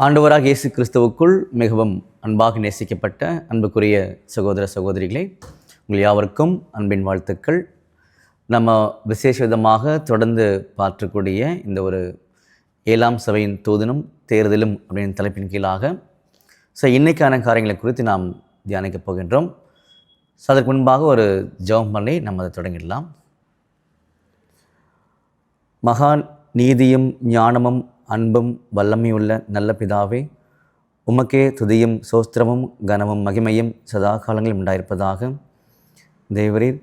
ஆண்டவராக இயேசு கிறிஸ்துவுக்குள் மிகவும் அன்பாக நேசிக்கப்பட்ட அன்புக்குரிய சகோதர சகோதரிகளே உங்கள் யாவருக்கும் அன்பின் வாழ்த்துக்கள். நம்ம விசேஷ விதமாக தொடர்ந்து பார்க்கக்கூடிய இந்த ஒரு ஏழாம் சபையின் தூதனும் தேர்தலும் அப்படின்னு தலைப்பின் கீழாக ஸோ இன்றைக்கான காரியங்களை குறித்து நாம் தியானிக்கப் போகின்றோம். ஸோ அதற்கு முன்பாக ஒரு ஜெபம் பண்ணி நம்ம அதை தொடங்கிடலாம். மகான் நீதியும் ஞானமும் அன்பும் வல்லமையுள்ள நல்ல பிதாவே உமக்கே துதியும் சோஸ்திரமும் கனமும் மகிமையும் சதா காலங்களில் உண்டாயிருப்பதாக. தேவரீர்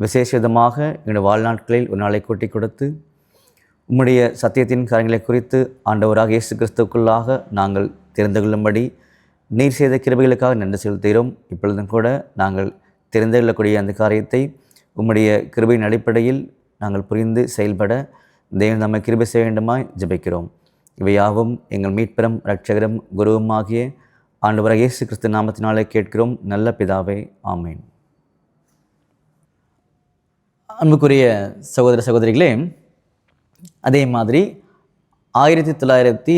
விசேஷமாக எங்களுடைய வாழ்நாட்களில் ஒரு நாளை கூட்டி கொடுத்து உம்முடைய சத்தியத்தின் காரியங்களை குறித்து ஆண்டவராக இயேசு கிறிஸ்துக்குள்ளாக நாங்கள் தெரிந்து கொள்ளும்படி நீர் செய்த கிருபைகளுக்காக நன்றி செலுத்துகிறோம். இப்பொழுதும் கூட நாங்கள் தெரிந்து கொள்ளக்கூடிய அந்த காரியத்தை உம்முடைய கிருபையின் அடிப்படையில் நாங்கள் புரிந்து செயல்பட தேவன் நம்மை கிருபை செய்ய வேண்டுமாய் ஜபிக்கிறோம். இவையாவும் எங்கள் மீட்பெரும் இரட்சகரும் குருவுமாகிய ஆண்டவராக இயேசு கிறிஸ்து நாமத்தினாலே கேட்கிறோம். நல்ல பிதாவே ஆமேன். அன்புக்குரிய சகோதர சகோதரிகளே அதே மாதிரி ஆயிரத்தி தொள்ளாயிரத்தி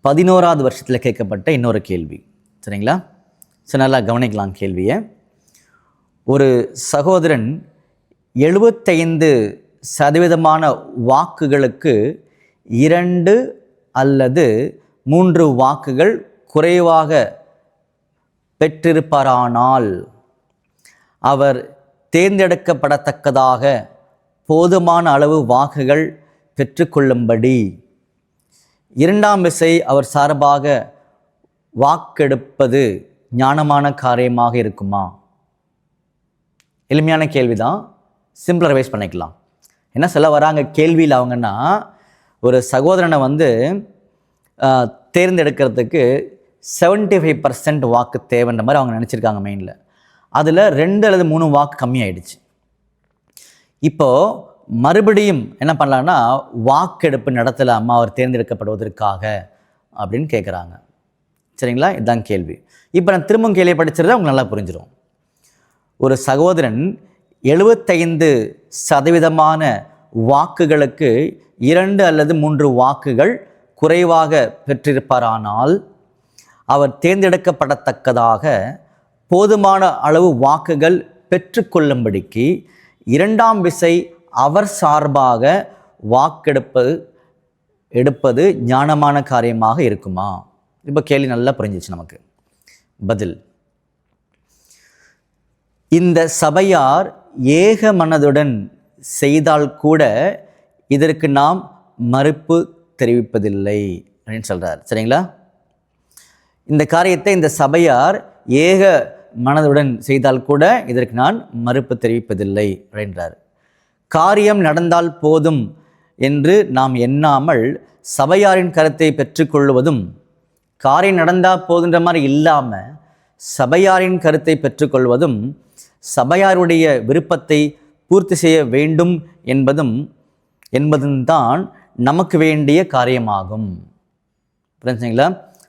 பதினோராவது வருஷத்தில் கேட்கப்பட்ட இன்னொரு கேள்வி. சரிங்களா? ஸோ நல்லா கவனிக்கலாம் கேள்வியை. ஒரு சகோதரன் எழுபத்தைந்து சதவீதமான வாக்குகளுக்கு இரண்டு அல்லது மூன்று வாக்குகள் குறைவாக பெற்றிருப்பாரானால் அவர் தேர்ந்தெடுக்கப்படத்தக்கதாக போதுமான அளவு வாக்குகள் பெற்றுக்கொள்ளும்படி. இரண்டாம் விசை அவர் சார்பாக வாக்கெடுப்பது ஞானமான காரியமாக இருக்குமா? எளிமையான கேள்வி தான் வைஸ் பண்ணிக்கலாம். என்ன சொல்ல வராங்க கேள்வியில் அவங்கன்னா ஒரு சகோதரனை வந்து தேர்ந்தெடுக்கிறதுக்கு 75% ஃபைவ் பர்சன்ட் வாக்கு தேவைன்ற மாதிரி அவங்க நினச்சிருக்காங்க மெயினில் அதில் ரெண்டு அல்லது மூணு வாக்கு கம்மியாயிடுச்சு. இப்போது மறுபடியும் என்ன பண்ணலான்னா வாக்கெடுப்பு நடத்தலாமா? அவர் தேர்ந்தெடுக்கப்படுவதற்காக அப்படின்னு கேட்குறாங்க சரிங்களா? இதுதான் கேள்வி. இப்போ நான் திரும்பவும் கேள்வியை படிச்சிருந்தா உங்களுக்கு நல்லா புரிஞ்சிடும் ஒரு சகோதரன் எழுபத்தைந்து சதவீதமான வாக்குகளுக்கு இரண்டு அல்லது மூன்று வாக்குகள் குறைவாக பெற்றிருப்பாரானால் அவர் தேர்ந்தெடுக்கப்படத்தக்கதாக போதுமான அளவு வாக்குகள் பெற்றுக்கொள்ளும்படிக்கு இரண்டாம் விசை அவர் சார்பாக வாக்கெடுப்பது எடுப்பது ஞானமான காரியமாக இருக்குமா? இப்போ கேள்வி நல்லா புரிஞ்சிச்சு நமக்கு. பதில். இந்த சபையார் ஏக மனதுடன் செய்தால் கூட இதற்கு நாம் மறுப்பு தெரிவிப்பதில்லை அப்படின்னு சொல்கிறார் சரிங்களா? இந்த காரியத்தை இந்த சபையார் ஏக மனதுடன் செய்தால் கூட இதற்கு நான் மறுப்பு தெரிவிப்பதில்லை அப்படின்றார். காரியம் நடந்தால் போதும் என்று நாம் எண்ணாமல் சபையாரின் கருத்தை பெற்றுக்கொள்வதும் காரியம் நடந்தால் போதுன்ற மாதிரி இல்லாமல் சபையாரின் கருத்தை பெற்றுக்கொள்வதும் சபையாருடைய விருப்பத்தை பூர்த்தி செய்ய வேண்டும் என்பதும் என்பதும் தான் நமக்கு வேண்டிய காரியமாகும். புரிஞ்சுங்களா?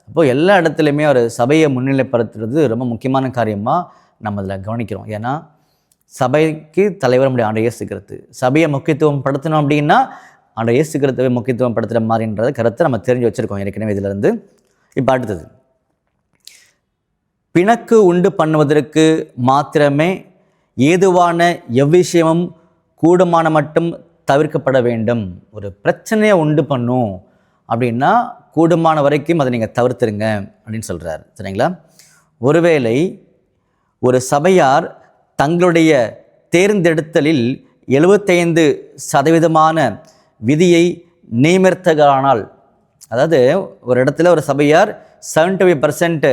அப்போது எல்லா இடத்துலையுமே ஒரு சபையை முன்னிலைப்படுத்துறது ரொம்ப முக்கியமான காரியமாக நம்ம அதில் கவனிக்கிறோம். ஏன்னா சபைக்கு தலைவர் நம்முடைய ஆண்டை இயேசுக்கிறது சபையை முக்கியத்துவம் படுத்தணும் அப்படின்னா ஆண்டை இயேசுக்கிறதவே முக்கியத்துவம் படுத்துகிற மாதிரின்றத கருத்தை நம்ம தெரிஞ்சு வச்சுருக்கோம் ஏற்கனவே இதிலிருந்து. இப்போ அடுத்தது. பிணக்கு உண்டு பண்ணுவதற்கு மாத்திரமே ஏதுவான எவ்விஷயமும் கூடுமான மட்டும் தவிர்க்கப்பட வேண்டும். ஒரு பிரச்சனையை உண்டு பண்ணும். அப்படின்னா கூடுமான வரைக்கும் அதை நீங்கள் தவிர்த்துருங்க அப்படின்னு சொல்கிறார் சரிங்களா? ஒருவேளை ஒரு சபையார் தங்களுடைய தேர்ந்தெடுத்தலில் எழுபத்தைந்து சதவீதமான விதியை நியமித்தகானால் அதாவது ஒரு இடத்துல ஒரு சபையார் 75% ஃபைவ் பர்சன்ட்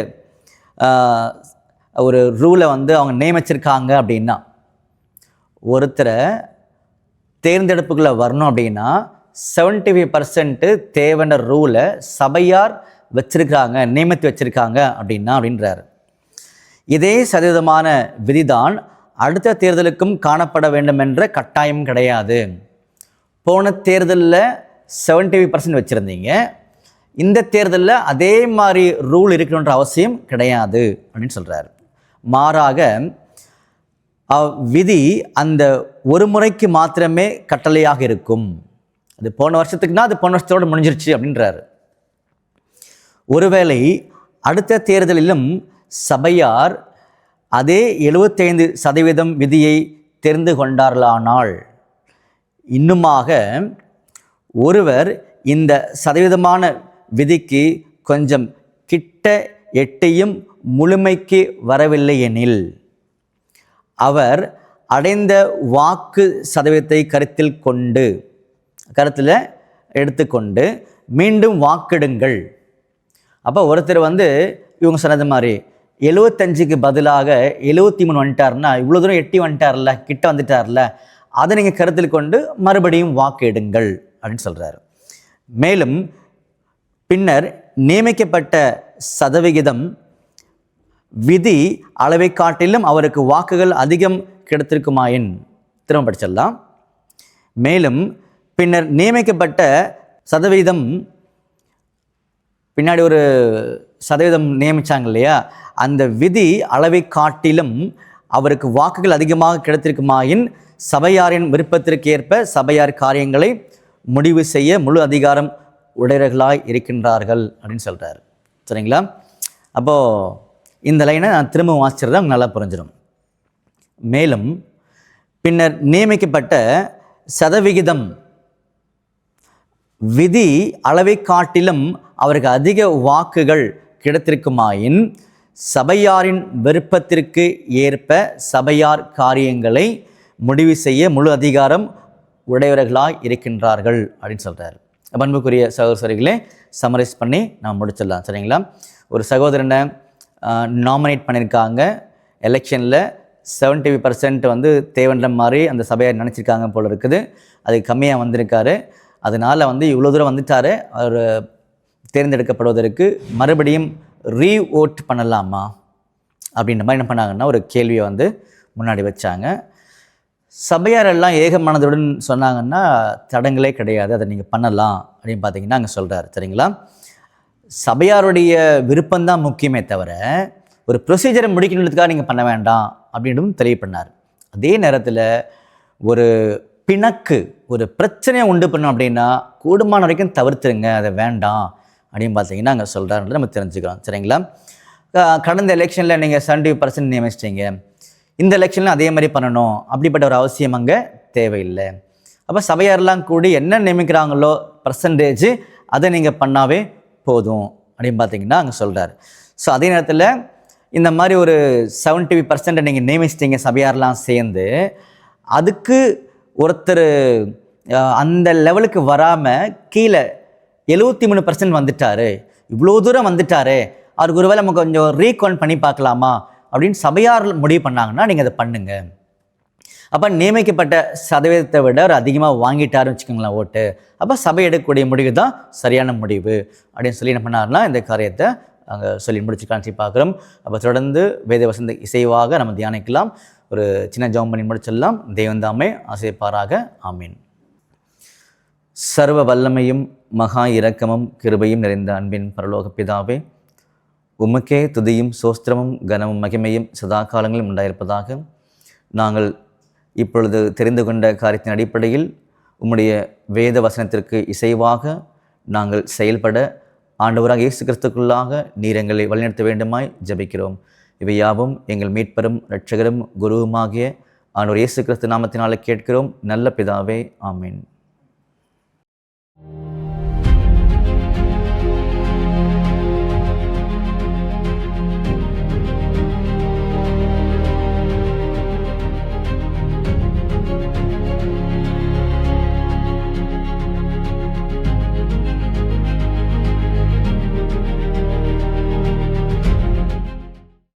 ஒரு ரூலை வந்து அவங்க நியமிச்சிருக்காங்க அப்படின்னா ஒருத்தரை தேர்ந்தெடுப்புகளை வரணும் அப்படின்னா 75% ஃபைவ் பர்சன்ட்டு தேவையான ரூலை சபையார் வச்சிருக்காங்க நியமித்து வச்சுருக்காங்க அப்படின்னா அப்படின்றாரு. இதே சதவீதமான விதிதான் அடுத்த தேர்தலுக்கும் காணப்பட வேண்டும் என்ற கட்டாயம் கிடையாது. போன தேர்தலில் 75% ஃபைவ் பர்சன்ட் வச்சுருந்தீங்க. இந்த தேர்தலில் அதே மாதிரி ரூல் இருக்கணுன்ற அவசியம் கிடையாது அப்படின்னு சொல்கிறார் மாறாக விதி அந்த ஒரு முறைக்கு மாத்திரமே கட்டளையாக இருக்கும். அது போன வருஷத்துக்குன்னா அது போன வருஷத்தோட முடிஞ்சிருச்சு அப்படின்றாரு. ஒருவேளை அடுத்த தேர்தலிலும் சபையார் அதே எழுபத்தைந்து சதவீதம் விதியை தெரிந்து கொண்டார்களானால் இன்னுமாக ஒருவர் இந்த சதவீதமான விதிக்கு கொஞ்சம் கிட்ட எட்டியும் முழுமைக்கு வரவில்லை எனில் அவர் அடைந்த வாக்கு சதவீதத்தை கருத்தில் கொண்டு கருத்தில் எடுத்துக்கொண்டு மீண்டும் வாக்கெடுங்கள். அப்போ ஒருத்தர் வந்து இவங்க சொன்னது மாதிரி எழுவத்தஞ்சுக்கு பதிலாக எழுவத்தி மூணு வந்துட்டார்னா இவ்வளோ தூரம் எட்டி வந்துட்டார்ல கிட்ட வந்துட்டார்ல அதை நீங்கள் கருத்தில் கொண்டு மறுபடியும் வாக்கு எடுங்கள் அப்படின்னு சொல்கிறாரு மேலும் பின்னர் நியமிக்கப்பட்ட சதவிகிதம் விதி அளவை காட்டிலும் அவருக்கு வாக்குகள் அதிகம் கிடைத்திருக்குமாயின் திரும்ப படிச்சிடலாம். மேலும் பின்னர் நியமிக்கப்பட்ட சதவீதம் பின்னாடி ஒரு சதவீதம் நியமித்தாங்க இல்லையா? அந்த விதி அளவை காட்டிலும் அவருக்கு வாக்குகள் அதிகமாக கிடைத்திருக்குமாயின் சபையாரின் விருப்பத்திற்கு ஏற்ப சபையார் காரியங்களை முடிவு செய்ய முழு அதிகாரம் உடையர்களாய் இருக்கின்றார்கள் அப்படின்னு சொல்கிறார் சரிங்களா? அப்போது இந்த லைனை நான் திரும்ப வாசிச்சுறது உங்களுக்கு நல்லா புரிஞ்சிடும். மேலும் பின்னர் நியமிக்கப்பட்ட சதவிகிதம் விதி அளவை காட்டிலும் அவருக்கு அதிக வாக்குகள் கிடைத்திருக்குமாயின் சபையாரின் விருப்பத்திற்கு ஏற்ப சபையார் காரியங்களை முடிவு செய்ய முழு அதிகாரம் உடையவர்களாய் இருக்கின்றார்கள் அப்படின்னு சொல்கிறார் பண்புக்குரிய சகோதரிகளே சமரைஸ் பண்ணி நான் முடிச்சிடலாம். சரிங்களா? ஒரு சகோதரனை நாமினேட் பண்ணியிருக்காங்க எலெக்ஷனில் செவன்ட்டி பர்சன்ட் வந்து தேவன்ற மாதிரி அந்த சபையார் நினச்சிருக்காங்க போல் இருக்குது. அது கம்மியாக வந்திருக்காரு. அதனால் வந்து இவ்வளோ தூரம் வந்துட்டார். அவர் தேர்ந்தெடுக்கப்படுவதற்கு மறுபடியும் ரீ ஓட் பண்ணலாமா? அப்படின்ற மாதிரி என்ன பண்ணாங்கன்னா ஒரு கேள்வியை வந்து முன்னாடி வச்சாங்க. சபையார் எல்லாம் சொன்னாங்கன்னா தடங்களே கிடையாது. அதை நீங்கள் பண்ணலாம் அப்படின்னு பார்த்தீங்கன்னா அங்கே சொல்கிறார் சரிங்களா? சபையாருடைய விருப்பம்தான் முக்கியமே தவிர ஒரு ப்ரொசீஜரை முடிக்கணுன்றதுக்காக நீங்கள் பண்ண வேண்டாம் அப்படின்றதும் தெளிவு பண்ணார் அதே நேரத்தில் ஒரு பிணக்கு ஒரு பிரச்சனையை உண்டு பண்ணோம் அப்படின்னா கூடுமான வரைக்கும் தவிர்த்துருங்க அதை வேண்டாம் அப்படின்னு பார்த்தீங்கன்னா அங்கே சொல்கிறாருன்றது நம்ம தெரிஞ்சுக்கிறோம். சரிங்களா? கடந்த எலெக்ஷனில் நீங்கள் செவன்டி பர்சன்ட் நியமிச்சிட்டீங்க. இந்த எலெக்ஷனில் அதே மாதிரி பண்ணணும். அப்படிப்பட்ட ஒரு அவசியம் அங்கே தேவையில்லை. அப்போ சபையாரெலாம் கூடி என்ன நியமிக்கிறாங்களோ பர்சன்டேஜ் அதை நீங்கள் பண்ணாவே போதும் அப்படின்னு பார்த்தீங்கன்னா அங்கே சொல்கிறார் ஸோ அதே நேரத்தில் இந்த மாதிரி ஒரு செவன்ட்டி பர்சன்ட் நீங்கள் நியமிச்சிட்டீங்க சபையாரெலாம் சேர்ந்து அதுக்கு ஒருத்தர் அந்த லெவலுக்கு வராமல் கீழே எழுபத்தி மூணு பர்சன்ட் வந்துட்டார். இவ்வளோ தூரம் வந்துட்டாரு அவருக்கு ஒருவேளை நம்ம கொஞ்சம் ரீகவுண்ட் பண்ணி பார்க்கலாமா அப்படின்னு சபையார் முடிவு பண்ணாங்கன்னா நீங்கள் அதை பண்ணுங்கள் அப்போ நியமிக்கப்பட்ட சதவீதத்தை விட அவர் அதிகமாக வாங்கிட்டாருன்னு வச்சுக்கோங்களேன் ஓட்டு. அப்போ சபை எடுக்கக்கூடிய முடிவு தான் சரியான முடிவு. அப்படின்னு சொல்லி என்ன பண்ணாருன்னா இந்த காரியத்தை அங்கே சொல்லி முடிச்சு காட்சி பார்க்குறோம். அப்போ தொடர்ந்து வேத வசந்த இசைவாக நம்ம தியானிக்கலாம். ஒரு சின்ன ஜெபம் பண்ணி முடிச்சிடலாம். தெய்வந்தாமே ஆசைப்பாராக ஆமீன். சர்வ வல்லமையும் மகா இரக்கமும் கிருபையும் நிறைந்த அன்பின் பரலோக பிதாவே உமக்கே துதியும் சோஸ்திரமும் கனமும் மகிமையும் சதா காலங்களும் உண்டாயிருப்பதாக நாங்கள் இப்பொழுது தெரிந்து கொண்ட காரியத்தின் அடிப்படையில் உம்முடைய வேத வசனத்திற்கு இசைவாக நாங்கள் செயல்பட ஆண்டவராக இயேசு கிறிஸ்துக்குள்ளாக நீர் எங்களை வழிநடத்த வேண்டுமாய் ஜெபிக்கிறோம். இவை யாவும் எங்கள் மீட்பரும் இரட்சகரும் குருவுமாகிய ஆண்டவர் இயேசு கிறிஸ்து நாமத்தினால கேட்கிறோம். நல்ல பிதாவே ஆமீன்.